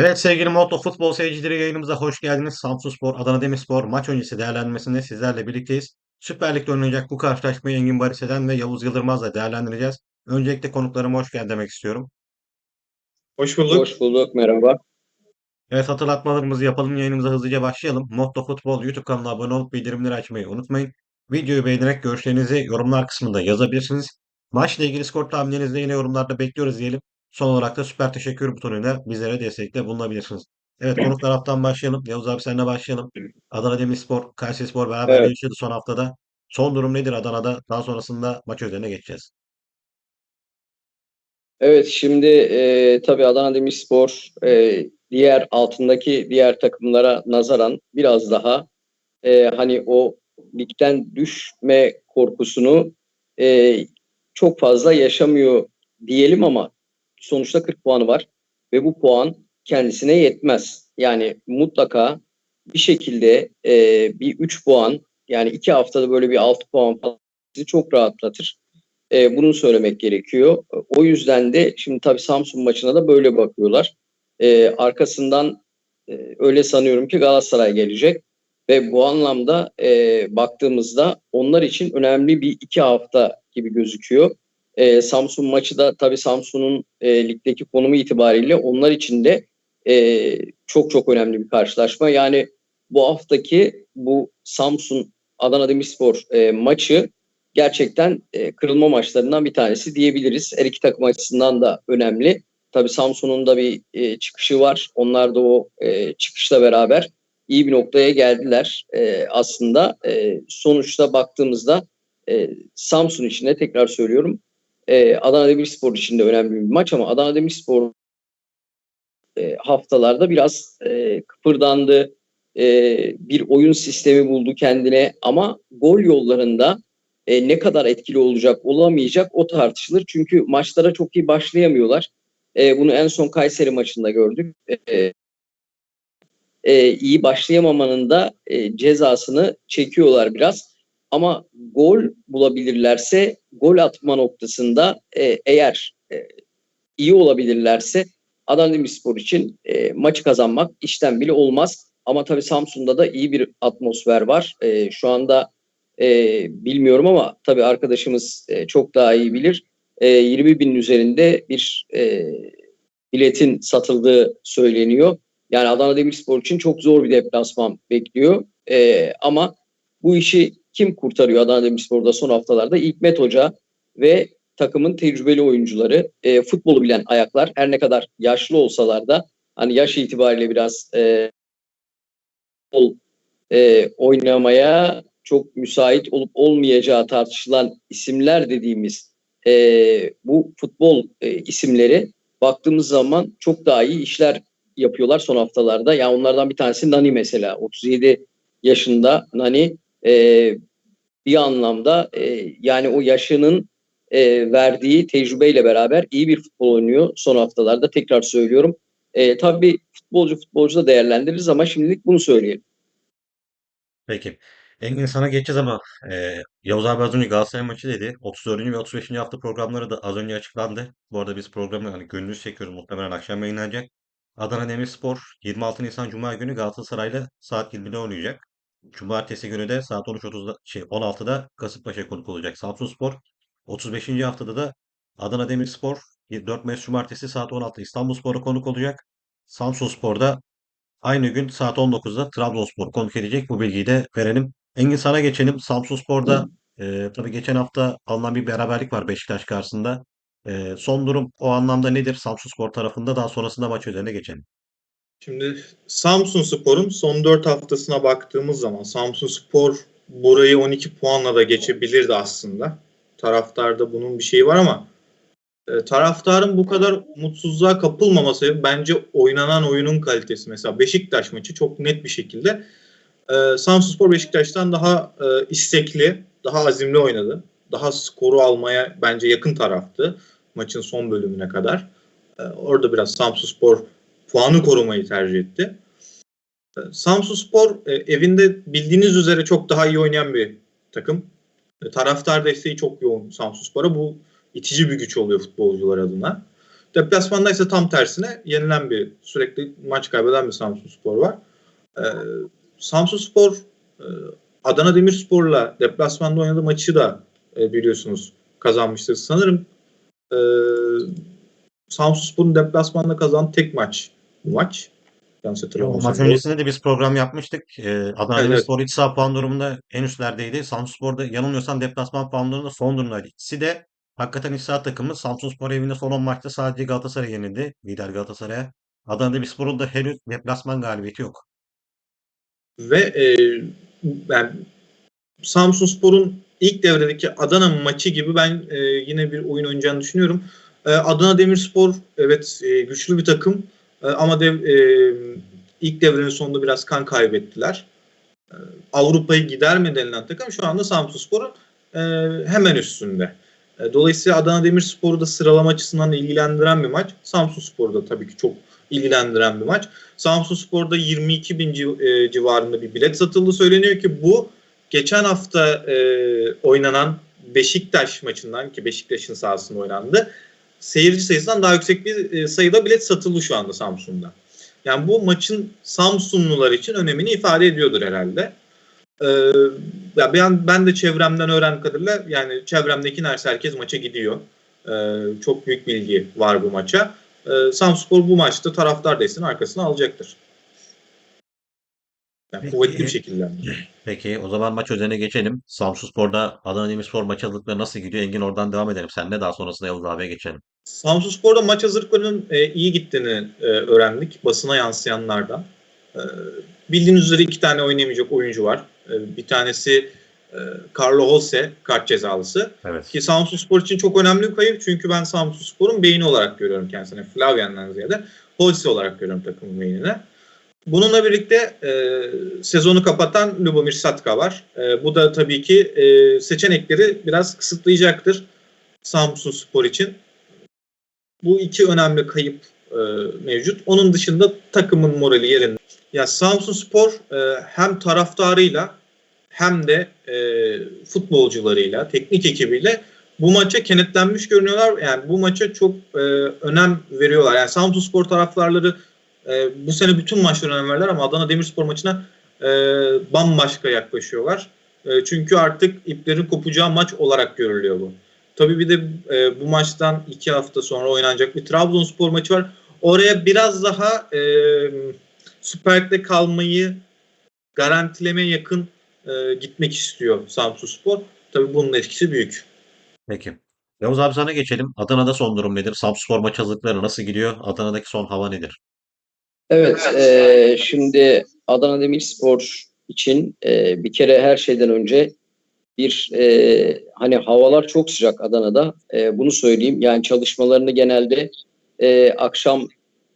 Evet sevgili Motto Futbol seyircileri yayınımıza hoş geldiniz. Samsunspor, Adana Demirspor maç öncesi değerlendirmesinde sizlerle birlikteyiz. Süper Lig'de oynanacak bu karşılaşmayı Engin Barise'den ve Yavuz Yıldırmaz'la değerlendireceğiz. Öncelikle konuklarıma hoş geldin demek istiyorum. Hoş bulduk. Hoş bulduk, merhaba. Evet hatırlatmalarımızı yapalım. Yayınımıza hızlıca başlayalım. Motto Futbol YouTube kanalına abone olup bildirimleri açmayı unutmayın. Videoyu beğenerek görüşlerinizi yorumlar kısmında yazabilirsiniz. Maçla ilgili skor tahminlerinizi yine yorumlarda bekliyoruz diyelim. Son olarak da süper teşekkür butonuyla bizlere destekte bulunabilirsiniz. Evet konuk taraftan başlayalım. Yavuz abi seninle başlayalım. Adana Demirspor, Kayserispor beraber Evet. yaşadı son haftada. Son durum nedir Adana'da? Daha sonrasında maç üzerine geçeceğiz. Evet, şimdi e, tabii Adana Demirspor e, diğer altındaki diğer takımlara nazaran biraz daha e, hani o ligden düşme korkusunu e, çok fazla yaşamıyor diyelim ama sonuçta 40 puanı var ve bu puan kendisine yetmez. Yani mutlaka bir şekilde e, bir 3 puan yani 2 haftada böyle bir 6 puan falan sizi çok rahatlatır. E, bunu söylemek gerekiyor. O yüzden de şimdi tabii Samsun maçına da böyle bakıyorlar. E, arkasından e, öyle sanıyorum ki Galatasaray gelecek ve bu anlamda e, baktığımızda onlar için önemli bir iki hafta gibi gözüküyor. E, Samsun maçı da tabii Samsun'un e, ligdeki konumu itibariyle onlar için de e, çok çok önemli bir karşılaşma. Yani bu haftaki bu Samsun Adana Demirspor e, maçı gerçekten e, kırılma maçlarından bir tanesi diyebiliriz. Her iki takım açısından da önemli. Tabii Samsun'un da bir e, çıkışı var. Onlar da o e, çıkışla beraber iyi bir noktaya geldiler. E, aslında e, sonuçta baktığımızda e, Samsun için de tekrar söylüyorum e, Adana Demirspor için de önemli bir maç ama Adana Demirspor e, haftalarda biraz e, kıpırdandı. E, bir oyun sistemi buldu kendine ama gol yollarında e, ne kadar etkili olacak olamayacak o tartışılır. Çünkü maçlara çok iyi başlayamıyorlar. E, bunu en son Kayseri maçında gördük. E, e, iyi başlayamamanın da e, cezasını çekiyorlar biraz. Ama gol bulabilirlerse gol atma noktasında e, eğer e, iyi olabilirlerse Adana Demirspor için e, maçı kazanmak işten bile olmaz. Ama tabii Samsun'da da iyi bir atmosfer var. E, şu anda e, bilmiyorum ama tabii arkadaşımız e, çok daha iyi bilir. E, 20 binin üzerinde bir e, biletin satıldığı söyleniyor. Yani Adana Demirspor için çok zor bir deplasman bekliyor. E, ama bu işi kim kurtarıyor Adana Demirspor'da son haftalarda? İlkmet Hoca ve takımın tecrübeli oyuncuları, e, futbolu bilen ayaklar her ne kadar yaşlı olsalar da hani yaş itibariyle biraz e, futbol e, oynamaya çok müsait olup olmayacağı tartışılan isimler dediğimiz e, bu futbol e, isimleri baktığımız zaman çok daha iyi işler yapıyorlar son haftalarda. Yani onlardan bir tanesi Nani mesela. 37 yaşında Nani e, bir anlamda e, yani o yaşının e, verdiği tecrübeyle beraber iyi bir futbol oynuyor son haftalarda. Tekrar söylüyorum. E, tabii futbolcu futbolcu da değerlendiririz ama şimdilik bunu söyleyelim. Peki. Engin sana geçeceğiz ama e, Yavuz abi az önce Galatasaray maçı dedi. 34. ve 35. hafta programları da az önce açıklandı. Bu arada biz programı hani gündüz çekiyoruz. Muhtemelen akşam yayınlanacak. Adana Demirspor 26 Nisan Cuma günü Galatasaray'la saat 20'de oynayacak. Cumartesi günü de saat 13.30'da şey 16'da Kasımpaşa konuk olacak. Samsunspor 35. haftada da Adana Demirspor 4 Mayıs Cumartesi saat 16'da İstanbulspor'a konuk olacak. Samsunspor'da Aynı gün saat 19'da Trabzonspor konuk edecek. Bu bilgiyi de verelim. Engin sana geçelim. Samsunspor'da e, tabii geçen hafta alınan bir beraberlik var Beşiktaş karşısında. E, son durum o anlamda nedir Samsunspor tarafında? Daha sonrasında maç üzerine geçelim. Şimdi Samsun Spor'un son 4 haftasına baktığımız zaman Samsun Spor burayı 12 puanla da geçebilirdi aslında. Taraftarda bunun bir şeyi var ama e, taraftarın bu kadar mutsuzluğa kapılmaması bence oynanan oyunun kalitesi. Mesela Beşiktaş maçı çok net bir şekilde e, Samsun Spor Beşiktaş'tan daha e, istekli, daha azimli oynadı. Daha skoru almaya bence yakın taraftı maçın son bölümüne kadar. E, orada biraz Samsun Spor puanı korumayı tercih etti. E, Samsun Spor e, evinde bildiğiniz üzere çok daha iyi oynayan bir takım. E, taraftar desteği çok yoğun Samsun Spor'a. Bu itici bir güç oluyor futbolcular adına. Deplasmanda ise tam tersine yenilen bir sürekli maç kaybeden bir Samsun Spor var. Ee, Samsun Spor e, Adana Demirspor'la deplasmanda oynadığı maçı da biliyorsunuz kazanmıştır. Sanırım e, Samsun Spor'un deplasmanda kazandığı tek maç maç. Yanlış hatırlamıyorsam. maç öncesinde de biz program yapmıştık. Ee, Adana Evet. Demirspor iç saha puan durumunda en üstlerdeydi. Samsunspor'da yanılmıyorsam deplasman puan durumunda son durumdaydı. İkisi de hakikaten iç saha takımı. Samsunspor evinde son 10 maçta sadece Galatasaray yenildi. Lider Galatasaray'a. Adana Demirspor'un da henüz deplasman galibiyeti yok. Ve e, yani Samsun Spor'un ilk devredeki Adana maçı gibi ben e, yine bir oyun oynayacağını düşünüyorum. E, Adana Demirspor evet e, güçlü bir takım E, ama dev, e, ilk devrenin sonunda biraz kan kaybettiler. E, Avrupa'yı gider mi denilen takım şu anda Samsun Spor'un e, hemen üstünde. E, dolayısıyla Adana Demirspor'u da sıralama açısından ilgilendiren bir maç. Samsun Spor'u da tabii ki çok ilgilendiren bir maç. Samsun Spor'da 22 bin e, civarında bir bilet satıldığı söyleniyor ki bu geçen hafta e, oynanan Beşiktaş maçından ki Beşiktaş'ın sahasında oynandı. Seyirci sayısından daha yüksek bir e, sayıda bilet satıldı şu anda Samsun'da. Yani bu maçın Samsunlular için önemini ifade ediyordur herhalde. Ee, ya ben ben de çevremden öğrendiğim kadarıyla yani çevremdeki neredeyse herkes maça gidiyor. Ee, çok büyük bilgi var bu maça. Ee, Samspor bu maçta taraftar desteğini arkasına alacaktır. Yani Peki. kuvvetli bir şekilde. Peki o zaman maç özeline geçelim. Samsunspor'da Adana Demirspor maç hazırlıkları nasıl gidiyor? Engin oradan devam edelim. Sen de daha sonrasında Yavuz abiye geçelim. Samsunspor'da maç hazırlıklarının e, iyi gittiğini e, öğrendik basına yansıyanlardan. E, bildiğiniz üzere iki tane oynayamayacak oyuncu var. E, bir tanesi e, Carlo Holse kart cezalısı. Evet. Ki Samsunspor için çok önemli bir kayıp çünkü ben Samsunspor'un beyni olarak görüyorum kendisini. Flavian'dan ziyade Holse olarak görüyorum takımın beynini. Bununla birlikte e, sezonu kapatan Lubomir Satka var. E, bu da tabii ki e, seçenekleri biraz kısıtlayacaktır Samsun Spor için. Bu iki önemli kayıp e, mevcut. Onun dışında takımın morali yerinde. Ya Samsun Spor e, hem taraftarıyla hem de e, futbolcularıyla, teknik ekibiyle bu maça kenetlenmiş görünüyorlar. Yani bu maça çok e, önem veriyorlar. Yani Samsun Spor taraftarları e, bu sene bütün maçlara önem verdiler ama Adana Demirspor maçına e, bambaşka yaklaşıyorlar. E, çünkü artık iplerin kopacağı maç olarak görülüyor bu. Tabii bir de e, bu maçtan iki hafta sonra oynanacak bir Trabzonspor maçı var. Oraya biraz daha e, Süper Lig'de kalmayı garantilemeye yakın e, gitmek istiyor Samsunspor. Tabii bunun etkisi büyük. Peki. Yavuz abi sana geçelim. Adana'da son durum nedir? Samsunspor maç hazırlıkları nasıl gidiyor? Adana'daki son hava nedir? Evet, eee, şimdi Adana Demirspor için eee, bir kere her şeyden önce bir eee, hani havalar çok sıcak Adana'da. Eee, bunu söyleyeyim. Yani çalışmalarını genelde eee, akşam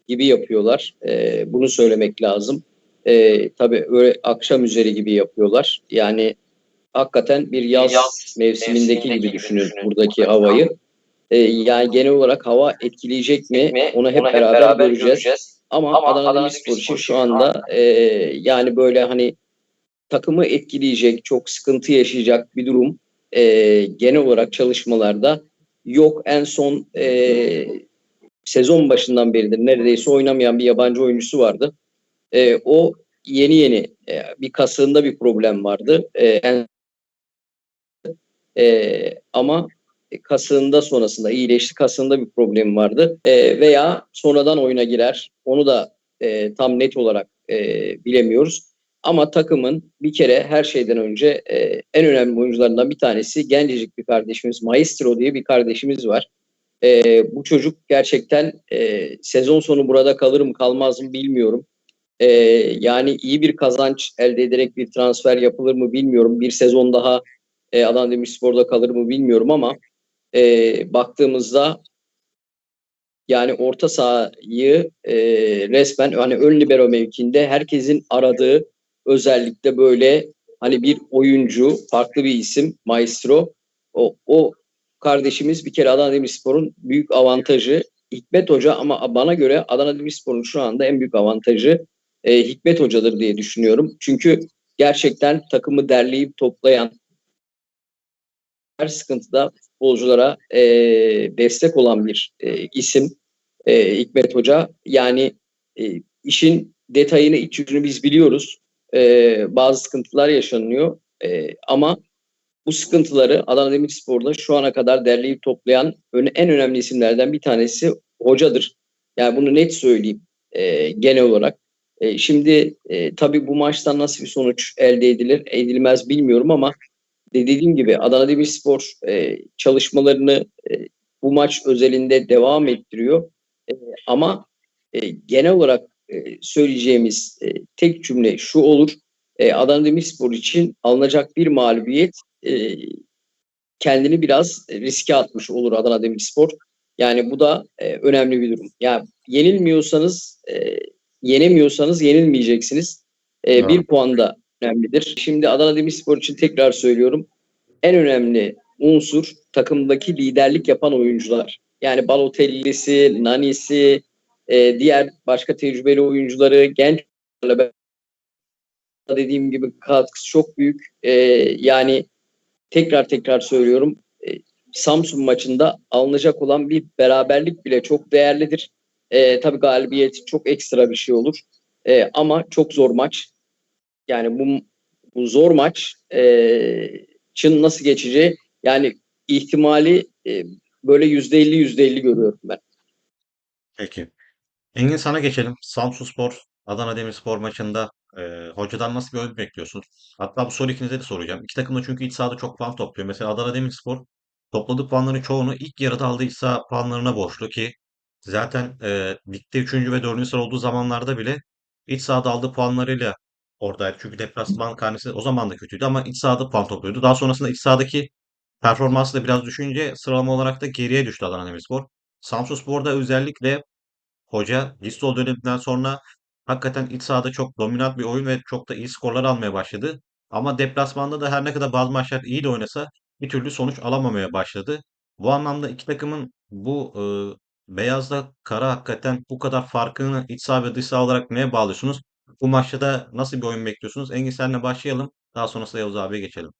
gibi yapıyorlar. Eee, bunu söylemek lazım. Eee tabii öyle akşam üzeri gibi yapıyorlar. Yani hakikaten bir yaz, Yaz mevsimindeki gibi gibi düşünün buradaki havayı. Eee, yani genel olarak hava etkileyecek mi? Onu hep beraber, göreceğiz. Ama, Ama Adana, Adana Demirspor için şu anda e, yani böyle hani takımı etkileyecek, çok sıkıntı yaşayacak bir durum e, genel olarak çalışmalarda yok. En son e, sezon başından beridir neredeyse oynamayan bir yabancı oyuncusu vardı. E, o yeni yeni e, bir kasığında bir problem vardı. E, en- e, ama kasığında sonrasında iyileşti. Kasığında bir problem vardı. E, veya sonradan oyuna girer. Onu da e, tam net olarak e, bilemiyoruz. Ama takımın bir kere her şeyden önce e, en önemli oyuncularından bir tanesi gencecik bir kardeşimiz. Maestro diye bir kardeşimiz var. E, bu çocuk gerçekten e, sezon sonu burada kalır mı kalmaz mı bilmiyorum. E, yani iyi bir kazanç elde ederek bir transfer yapılır mı bilmiyorum. Bir sezon daha e, Adana Demirspor'da kalır mı bilmiyorum ama e, baktığımızda yani orta sahayı e, resmen hani ön libero mevkinde herkesin aradığı özellikle böyle hani bir oyuncu, farklı bir isim, maestro. O, o kardeşimiz bir kere Adana Demirspor'un büyük avantajı Hikmet Hoca ama bana göre Adana Demirspor'un şu anda en büyük avantajı e, Hikmet Hoca'dır diye düşünüyorum. Çünkü gerçekten takımı derleyip toplayan her sıkıntıda futbolculara e, destek olan bir e, isim. e, Hikmet Hoca. Yani e, işin detayını, iç yüzünü biz biliyoruz. E, bazı sıkıntılar yaşanıyor. E, ama bu sıkıntıları Adana Demirspor'da şu ana kadar derleyip toplayan en önemli isimlerden bir tanesi hocadır. Yani bunu net söyleyeyim e, genel olarak. E, şimdi e, tabii bu maçtan nasıl bir sonuç elde edilir, edilmez bilmiyorum ama dediğim gibi Adana Demirspor e, çalışmalarını e, bu maç özelinde devam ettiriyor. E, ama e, genel olarak e, söyleyeceğimiz e, tek cümle şu olur. E, Adana Demirspor için alınacak bir mağlubiyet e, kendini biraz riske atmış olur Adana Demirspor. Yani bu da e, önemli bir durum. Yani yenilmiyorsanız, e, yenemiyorsanız yenilmeyeceksiniz. E, Evet. bir puan da önemlidir. Şimdi Adana Demirspor için tekrar söylüyorum. En önemli unsur takımdaki liderlik yapan oyuncular. Yani Balotelli'si, Nani'si, e, diğer başka tecrübeli oyuncuları, genç dediğim gibi katkısı çok büyük. E, yani tekrar tekrar söylüyorum. e, Samsun maçında alınacak olan bir beraberlik bile çok değerlidir. E, tabii galibiyet çok ekstra bir şey olur. E, ama çok zor maç. Yani bu, bu zor maç e, çın nasıl geçeceği yani ihtimali e, böyle yüzde elli yüzde elli görüyorum ben. Peki. Engin sana geçelim. Samsunspor, Adana Demirspor maçında e, hocadan nasıl bir oyun bekliyorsun? Hatta bu soru ikinize de soracağım. İki takım da çünkü iç sahada çok puan topluyor. Mesela Adana Demirspor topladığı puanların çoğunu ilk yarıda aldığı iç saha puanlarına borçlu ki zaten e, ligde 3. ve 4. sıra olduğu zamanlarda bile iç sahada aldığı puanlarıyla oradaydı. Çünkü deplasman karnesi o zaman da kötüydü ama iç sahada puan topluyordu. Daha sonrasında iç sahadaki performansı da biraz düşünce sıralama olarak da geriye düştü Adana Demirspor. Samsunspor'da özellikle Hoca Listol döneminden sonra hakikaten iç sahada çok dominant bir oyun ve çok da iyi skorlar almaya başladı. Ama deplasmanda da her ne kadar bazı maçlar iyi de oynasa bir türlü sonuç alamamaya başladı. Bu anlamda iki takımın bu e, beyazla kara hakikaten bu kadar farkını iç saha ve dış saha olarak neye bağlıyorsunuz? Bu maçta da nasıl bir oyun bekliyorsunuz? Engin senle başlayalım. Daha sonrasında Yavuz abiye geçelim.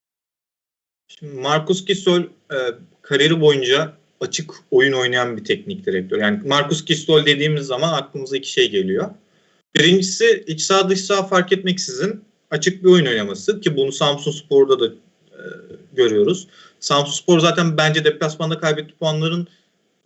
Şimdi Marcus Gasol e, kariyeri boyunca açık oyun oynayan bir teknik direktör. Yani Marcus Gasol dediğimiz zaman aklımıza iki şey geliyor. Birincisi iç saha dış saha fark etmeksizin açık bir oyun oynaması ki bunu Samsun Spor'da da e, görüyoruz. Samsun Spor zaten bence deplasmanda kaybettiği puanların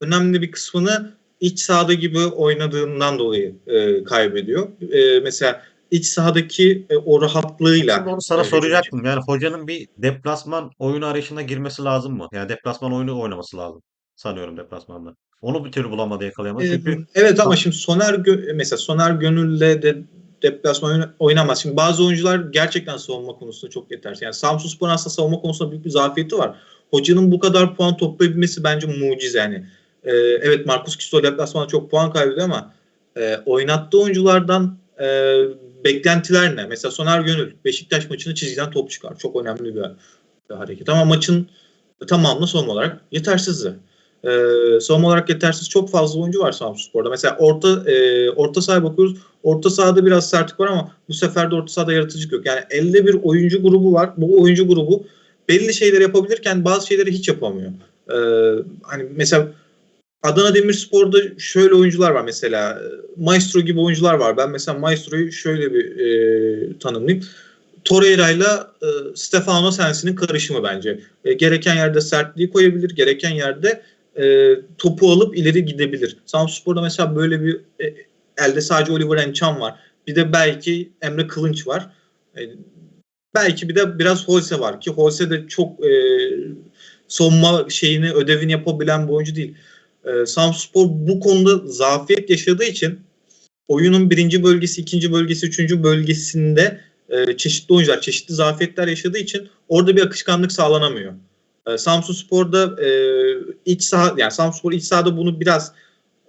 önemli bir kısmını iç sahada gibi oynadığından dolayı e, kaybediyor. E, mesela iç sahadaki e, o rahatlığıyla Şimdi onu sana soracaktım. Yani hocanın bir deplasman oyunu arayışına girmesi lazım mı? Yani deplasman oyunu oynaması lazım. Sanıyorum deplasmanda. Onu bir türlü bulamadı yakalayamadı. Ee, Çünkü Evet ama şimdi Soner Gö- mesela Soner Gönül'le de deplasman oyna- oynamaz. Şimdi bazı oyuncular gerçekten savunma konusunda çok yetersiz. Yani Samsunspor aslında savunma konusunda büyük bir zafiyeti var. Hocanın bu kadar puan toplayabilmesi bence mucize yani. Ee, evet Marcus Kisol deplasmanda çok puan kaybediyor ama e, oynattığı oyunculardan e, beklentiler ne? Mesela Soner Gönül Beşiktaş maçını çizgiden top çıkar. Çok önemli bir, bir hareket. Ama maçın tamamını savunma olarak yetersizdi. Ee, savunma olarak yetersiz çok fazla oyuncu var Samsunspor'da. Mesela orta e, orta sahaya bakıyoruz. Orta sahada biraz sertlik var ama bu sefer de orta sahada yaratıcılık yok. Yani elde bir oyuncu grubu var. Bu oyuncu grubu belli şeyler yapabilirken bazı şeyleri hiç yapamıyor. Ee, hani mesela Adana Demirspor'da şöyle oyuncular var mesela. Maestro gibi oyuncular var. Ben mesela Maestro'yu şöyle bir e, tanımlayayım. Torreira ile Stefano Sensi'nin karışımı bence. E, gereken yerde sertliği koyabilir, gereken yerde e, topu alıp ileri gidebilir. Samsunspor'da mesela böyle bir e, elde sadece Oliver Encham var. Bir de belki Emre Kılınç var. E, belki bir de biraz Holse var ki Holse de çok e, savunma şeyini ödevini yapabilen bir oyuncu değil. E, Samsunspor bu konuda zafiyet yaşadığı için oyunun birinci bölgesi, ikinci bölgesi, üçüncü bölgesinde e, çeşitli oyuncular, çeşitli zafiyetler yaşadığı için orada bir akışkanlık sağlanamıyor. E, Samsun Spor'da e, iç saha, yani Samsun Spor iç sahada bunu biraz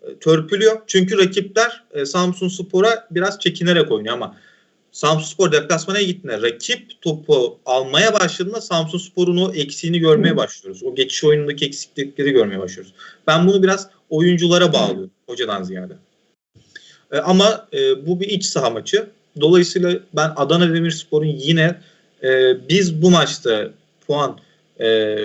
e, törpülüyor. Çünkü rakipler e, Samsun Spor'a biraz çekinerek oynuyor ama Samsun Spor deplasmana gittiğinde rakip topu almaya başladığında Samsun Spor'un o eksiğini görmeye başlıyoruz. O geçiş oyunundaki eksiklikleri görmeye başlıyoruz. Ben bunu biraz oyunculara bağlıyorum hocadan ziyade. E, ama e, bu bir iç saha maçı. Dolayısıyla ben Adana Demirspor'un yine e, biz bu maçta puan e,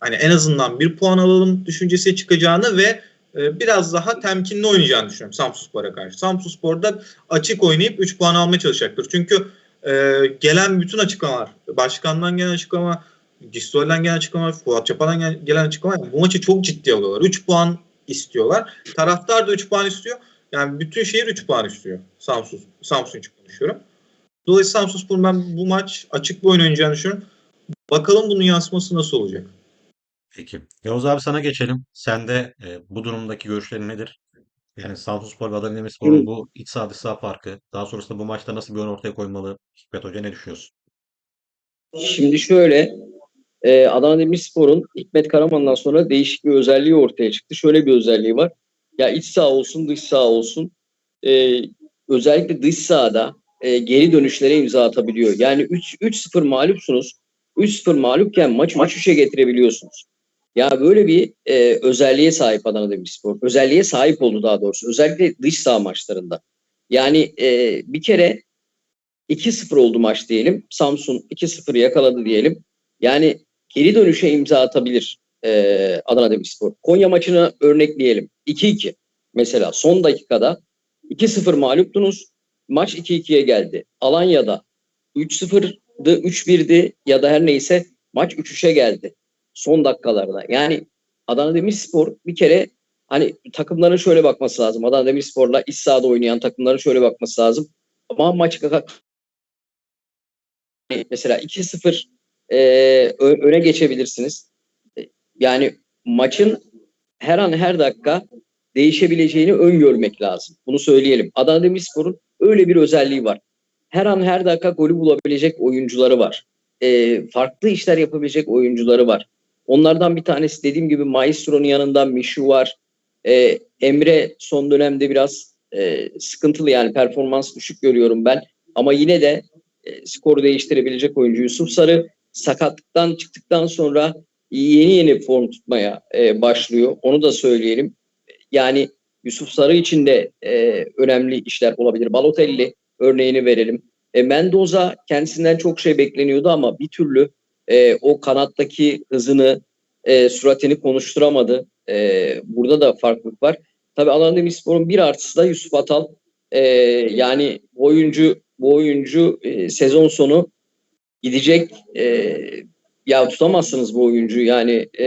hani en azından bir puan alalım düşüncesi çıkacağını ve biraz daha temkinli oynayacağını düşünüyorum Samsunspor'a karşı. Samsunspor'da açık oynayıp 3 puan almaya çalışacaktır. Çünkü e, gelen bütün açıklamalar, başkandan gelen açıklama, Gistol'den gelen açıklama, Fuat Çapa'dan gelen, açıklama bu maçı çok ciddi alıyorlar. 3 puan istiyorlar. Taraftar da 3 puan istiyor. Yani bütün şehir 3 puan istiyor. Samsun, Samsun için konuşuyorum. Dolayısıyla Samsunspor ben bu maç açık bir oyun oynayacağını düşünüyorum. Bakalım bunun yansıması nasıl olacak? Peki. Yavuz abi sana geçelim. Sen de e, bu durumdaki görüşlerin nedir? Yani Samsunspor ve Adana Demirspor'un bu iç saha dış saha farkı. Daha sonrasında bu maçta nasıl bir oyun ortaya koymalı? Hikmet Hoca ne düşünüyorsun? Şimdi şöyle e, Adana Demirspor'un Hikmet Karaman'dan sonra değişik bir özelliği ortaya çıktı. Şöyle bir özelliği var. Ya iç saha olsun dış saha olsun e, özellikle dış sahada e, geri dönüşlere imza atabiliyor. Yani 3 3-0 mağlupsunuz. 3-0 mağlupken maç maç 3'e getirebiliyorsunuz. Ya böyle bir e, özelliğe sahip Adana Demirspor. Özelliğe sahip oldu daha doğrusu. Özellikle dış saha maçlarında. Yani e, bir kere 2-0 oldu maç diyelim. Samsun 2-0 yakaladı diyelim. Yani geri dönüşe imza atabilir e, Adana Demirspor. Konya maçını örnekleyelim. 2-2 mesela son dakikada 2-0 mağluptunuz. Maç 2-2'ye geldi. Alanya'da 3-0'dı, 3-1'di ya da her neyse maç 3-3'e geldi. Son dakikalarda. Yani Adana Demirspor bir kere hani takımların şöyle bakması lazım. Adana Demirspor'la iç sahada oynayan takımların şöyle bakması lazım. Ama maç mesela 2-0 e, öne geçebilirsiniz. E, Yani maçın her an her dakika değişebileceğini öngörmek lazım. Bunu söyleyelim. Adana Demirspor'un öyle bir özelliği var. Her an her dakika golü bulabilecek oyuncuları var. E, farklı işler yapabilecek oyuncuları var. Onlardan bir tanesi dediğim gibi Maestro'nun yanında Mişu var. E, Emre son dönemde biraz e, sıkıntılı yani performans düşük görüyorum ben. Ama yine de e, skoru değiştirebilecek oyuncu Yusuf Sarı sakatlıktan çıktıktan sonra yeni yeni form tutmaya e, başlıyor. Onu da söyleyelim. Yani Yusuf Sarı için de e, önemli işler olabilir. Balotelli örneğini verelim. E, Mendoza kendisinden çok şey bekleniyordu ama bir türlü e, o kanattaki hızını, e, süratini konuşturamadı. E, burada da farklılık var. Tabii Adana Demirspor'un bir artısı da Yusuf Atal. E, yani oyuncu bu oyuncu e, sezon sonu gidecek. E, ya tutamazsınız bu oyuncuyu. Yani e,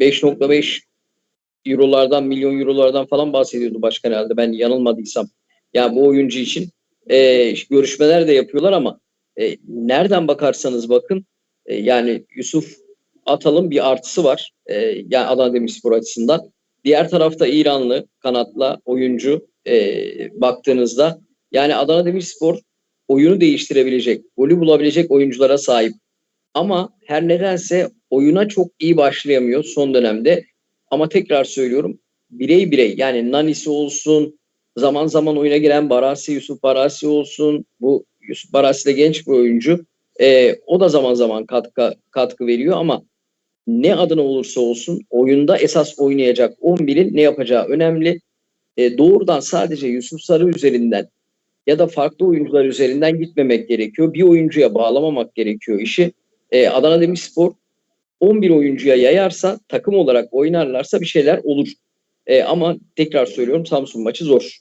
5.5 eurolardan, milyon eurolardan falan bahsediyordu başkan herhalde. Ben yanılmadıysam. Ya bu oyuncu için e, görüşmeler de yapıyorlar ama e, nereden bakarsanız bakın e, yani Yusuf Atal'ın bir artısı var. E, yani Adana Demirspor açısından. Diğer tarafta İranlı kanatla oyuncu e, baktığınızda yani Adana Demirspor oyunu değiştirebilecek, golü bulabilecek oyunculara sahip. Ama her nedense oyuna çok iyi başlayamıyor son dönemde. Ama tekrar söylüyorum birey birey yani Nanisi olsun, zaman zaman oyuna giren Barasi, Yusuf Barasi olsun. Bu Yusuf Barasi genç bir oyuncu. Ee, o da zaman zaman katkı, katkı veriyor ama ne adına olursa olsun oyunda esas oynayacak 11'in ne yapacağı önemli. Ee, doğrudan sadece Yusuf Sarı üzerinden ya da farklı oyuncular üzerinden gitmemek gerekiyor. Bir oyuncuya bağlamamak gerekiyor işi. Ee, Adana Demirspor 11 oyuncuya yayarsa, takım olarak oynarlarsa bir şeyler olur. Ee, ama tekrar söylüyorum Samsun maçı zor.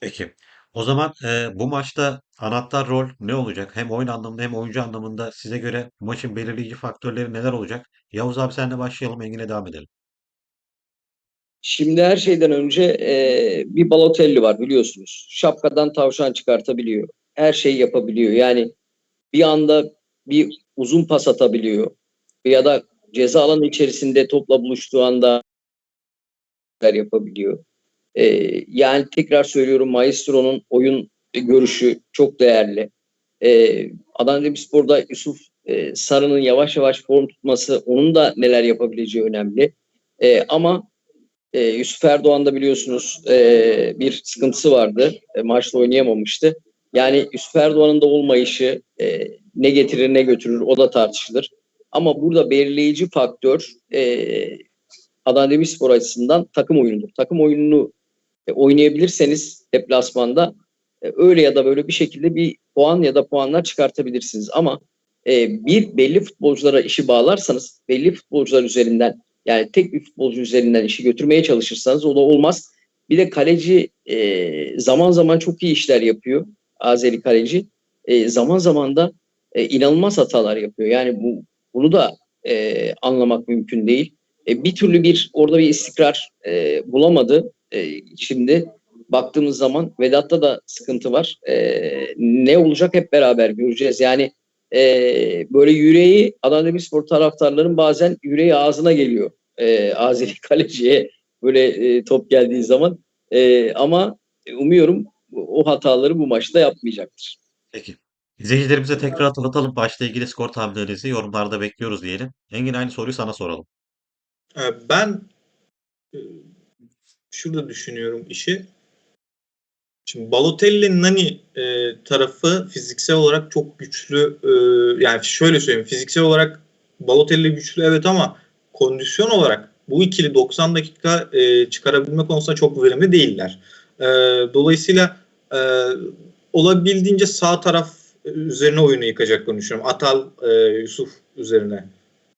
Peki. O zaman e, bu maçta anahtar rol ne olacak? Hem oyun anlamında hem oyuncu anlamında size göre maçın belirleyici faktörleri neler olacak? Yavuz abi senle başlayalım, Engin'e devam edelim. Şimdi her şeyden önce e, bir Balotelli var biliyorsunuz. Şapkadan tavşan çıkartabiliyor. Her şeyi yapabiliyor. Yani bir anda bir uzun pas atabiliyor. Ya da ceza alanı içerisinde topla buluştuğu anda yapabiliyor. E, yani tekrar söylüyorum Maestro'nun oyun görüşü çok değerli. E, Adana Demirspor'da Yusuf e, Sarı'nın yavaş yavaş form tutması, onun da neler yapabileceği önemli. E, ama e, Yusuf Erdoğan da biliyorsunuz e, bir sıkıntısı vardı. E, maçta oynayamamıştı. Yani Yusuf Erdoğan'ın da olmayışı e, ne getirir ne götürür o da tartışılır. Ama burada belirleyici faktör e, Adana Demirspor açısından takım oyunudur. Takım oyununu e, oynayabilirseniz deplasmanda e, öyle ya da böyle bir şekilde bir puan ya da puanlar çıkartabilirsiniz. Ama e, bir belli futbolculara işi bağlarsanız, belli futbolcular üzerinden Yani tek bir futbolcu üzerinden işi götürmeye çalışırsanız o da olmaz. Bir de kaleci zaman zaman çok iyi işler yapıyor. Azeri kaleci. Zaman zaman da inanılmaz hatalar yapıyor. Yani bu bunu da anlamak mümkün değil. Bir türlü bir orada bir istikrar bulamadı. E, şimdi baktığımız zaman Vedat'ta da sıkıntı var. E, ne olacak hep beraber göreceğiz. Yani e, böyle yüreği Adana Demirspor taraftarların bazen yüreği ağzına geliyor. E, Azeri kaleciye böyle e, top geldiği zaman. E, ama umuyorum o hataları bu maçta yapmayacaktır. Peki. İzleyicilerimize tekrar hatırlatalım. Maçla ilgili skor tahminlerinizi yorumlarda bekliyoruz diyelim. Engin aynı soruyu sana soralım. Ee, Ben e, şurada düşünüyorum işi. Şimdi Balotelli Nani e, tarafı fiziksel olarak çok güçlü. e, yani şöyle söyleyeyim. Fiziksel olarak Balotelli güçlü evet ama kondisyon olarak bu ikili 90 dakika e, çıkarabilme konusunda çok verimli değiller. E, dolayısıyla e, olabildiğince sağ taraf üzerine oyunu yıkacaklarını düşünüyorum. Atal e, Yusuf üzerine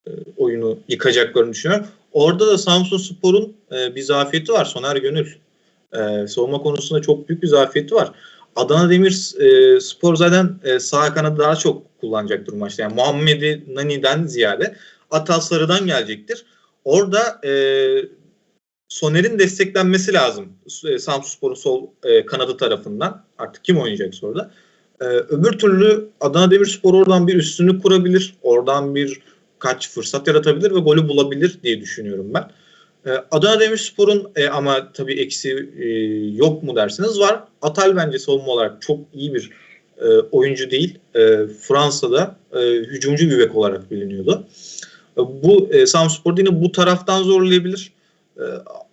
e, oyunu yıkacaklarını düşünüyorum. Orada da Samsun Spor'un e, bir zafiyeti var. Soner Gönül. E, savunma konusunda çok büyük bir zafiyeti var. Adana Demir e, Spor zaten e, sağ kanadı daha çok kullanacaktır maçta. Yani Muhammed'i Nani'den ziyade Atal Sarı'dan gelecektir. Orada e, Soner'in desteklenmesi lazım. E, Samsun Spor'un sol e, kanadı tarafından. Artık kim oynayacak orada? E, öbür türlü Adana Demirspor oradan bir üstünlük kurabilir. Oradan bir kaç fırsat yaratabilir ve golü bulabilir diye düşünüyorum ben. E, Adana Demirspor'un e, ama tabii eksi e, yok mu derseniz var. Atal bence savunma olarak çok iyi bir e, oyuncu değil. E, Fransa'da e, hücumcu bek olarak biliniyordu. E, bu e, Samspor yine bu taraftan zorlayabilir. E,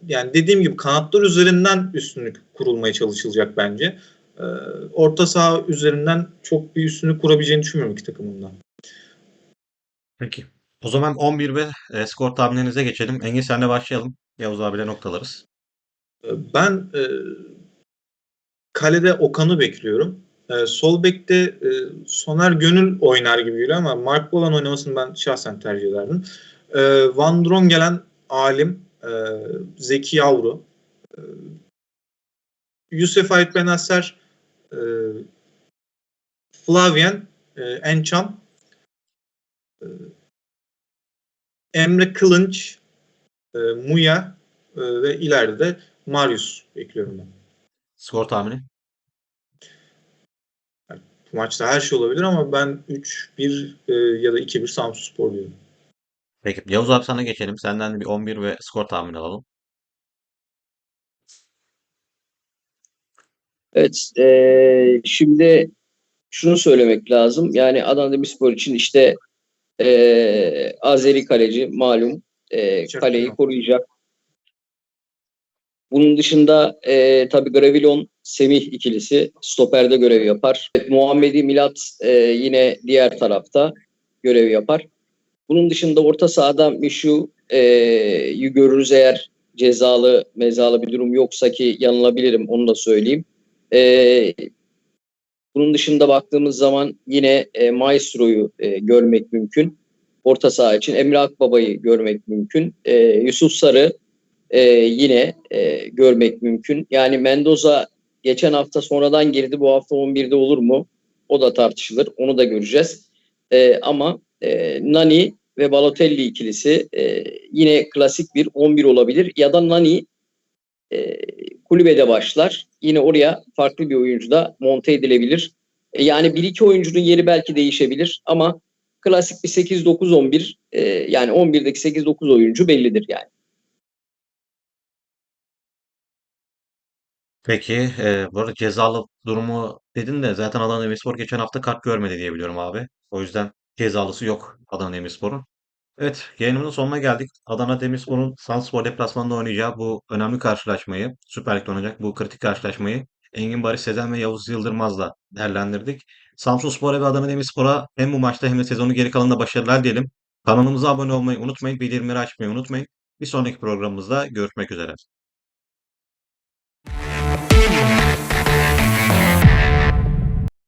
yani dediğim gibi kanatlar üzerinden üstünlük kurulmaya çalışılacak bence. E, orta saha üzerinden çok bir üstünlük kurabileceğini düşünmüyorum iki takımın da. Peki. O zaman 11 ve e, skor tahminlerinize geçelim. Engin senle başlayalım. Yavuz abiyle noktalarız. E, Ben e, kalede Okan'ı bekliyorum. E, sol bekte e, Soner Gönül oynar gibi geliyor ama Mark Bolan oynamasını ben şahsen tercih ederdim. E, Van Drongelen Alim, e, Zeki Yavru, e, Yusuf Ait Benasser, e, Flavien, e, Encham, e, Emre Kılınç, e, Muya e, ve ileride de Marius bekliyorum ben. Skor tahmini. Bu maçta her şey olabilir ama ben 3-1 e, ya da 2-1 Samsun Spor diyorum. Peki. Yavuz abi sana geçelim. Senden de bir 11 ve skor tahmini alalım. Evet, eee, şimdi şunu söylemek lazım. Yani Adana Demirspor için işte eee, Azeri kaleci malum Çok kaleyi koruyacak. Bunun dışında eee tabii Gravilon Semih ikilisi stoperde görev yapar. Evet, Muhammedi Milat eee, yine diğer tarafta görev yapar. Bunun dışında orta sahada Mişu eee görürüz eğer cezalı mezalı bir durum yoksa ki yanılabilirim onu da söyleyeyim. Ee, bunun dışında baktığımız zaman yine e, Maestro'yu e, görmek mümkün. Orta saha için Emre Akbaba'yı görmek mümkün. E, Yusuf Sarı e, yine e, görmek mümkün. Yani Mendoza geçen hafta sonradan girdi. Bu hafta 11'de olur mu? O da tartışılır. Onu da göreceğiz. E, ama e, Nani ve Balotelli ikilisi e, yine klasik bir 11 olabilir. Ya da Nani e, kulübede başlar. Yine oraya farklı bir oyuncu da monte edilebilir. E, yani bir iki oyuncunun yeri belki değişebilir ama klasik bir 8-9-11 e, yani 11'deki 8-9 oyuncu bellidir yani. Peki. E, bu arada cezalı durumu dedin de zaten Adana Demirspor geçen hafta kart görmedi diye biliyorum abi. O yüzden cezalısı yok Adana Demirspor'un. Evet, yayınımızın sonuna geldik. Adana Demirspor'un Sanspor deplasmanında oynayacağı bu önemli karşılaşmayı, Süper Lig'de oynayacak bu kritik karşılaşmayı Engin Barış Sezen ve Yavuz Yıldırmaz'la değerlendirdik. Samsunspor'a ve Adana Demirspor'a hem bu maçta hem de sezonun geri kalanında başarılar diyelim. Kanalımıza abone olmayı unutmayın, bildirimleri açmayı unutmayın. Bir sonraki programımızda görüşmek üzere.